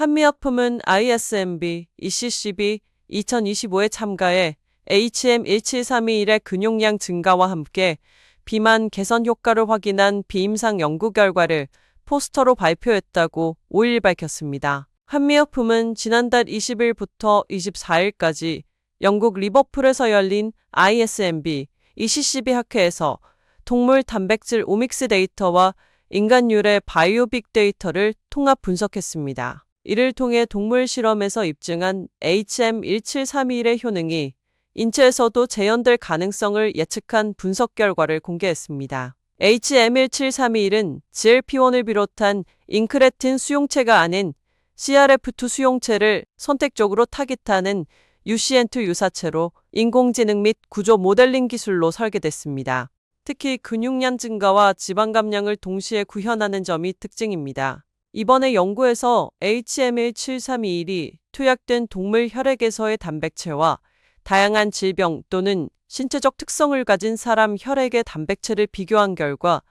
한미약품은 ISMB, ECCB 2025에 참가해 HM17321의 근용량 증가와 함께 비만 개선 효과를 확인한 비임상 연구 결과를 포스터로 발표했다고 5일 밝혔습니다. 한미약품은 지난달 20일부터 24일까지 영국 리버풀에서 열린 ISMB, ECCB 학회에서 동물 단백질 오믹스 데이터와 인간 유래 바이오 빅데이터를 통합 분석했습니다. 이를 통해 동물 실험에서 입증한 HM1731의 효능이 인체에서도 재현될 가능성을 예측한 분석 결과를 공개했습니다. HM1731은 GLP-1을 비롯한 인크레틴 수용체가 아닌 CRF2 수용체를 선택적으로 타깃하는 UCN2 유사체로 인공지능 및 구조 모델링 기술로 설계됐습니다. 특히 근육량 증가와 지방 감량을 동시에 구현하는 점이 특징입니다. 이번에 연구에서 HML7321이 투약된 동물 혈액에서의 단백체와 다양한 질병 또는 신체적 특성을 가진 사람 혈액의 단백체를 비교한 결과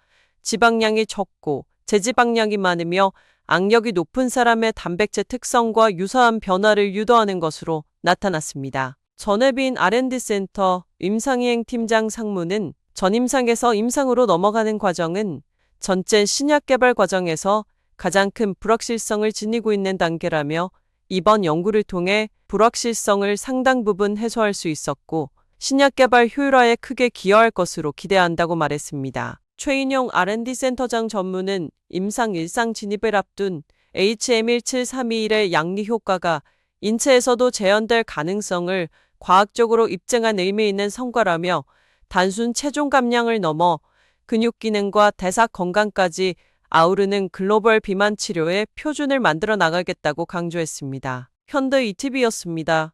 지방량이 적고 제지방량이 많으며 악력이 높은 사람의 단백질 특성과 유사한 변화를 유도하는 것으로 나타났습니다. 전혜빈 R&D 센터 임상이행 팀장 상무는 전임상에서 임상으로 넘어가는 과정은 전체 신약 개발 과정에서 가장 큰 불확실성을 지니고 있는 단계라며 이번 연구를 통해 불확실성을 상당 부분 해소할 수 있었고 신약 개발 효율화에 크게 기여할 것으로 기대한다고 말했습니다. 최인용 R&D 센터장 전무는 임상 일상 진입을 앞둔 HM17321의 양리 효과가 인체에서도 재현될 가능성을 과학적으로 입증한 의미 있는 성과라며 단순 체중 감량을 넘어 근육 기능과 대사 건강까지 아우르는 글로벌 비만 치료의 표준을 만들어 나가겠다고 강조했습니다. 현대 ETV였습니다.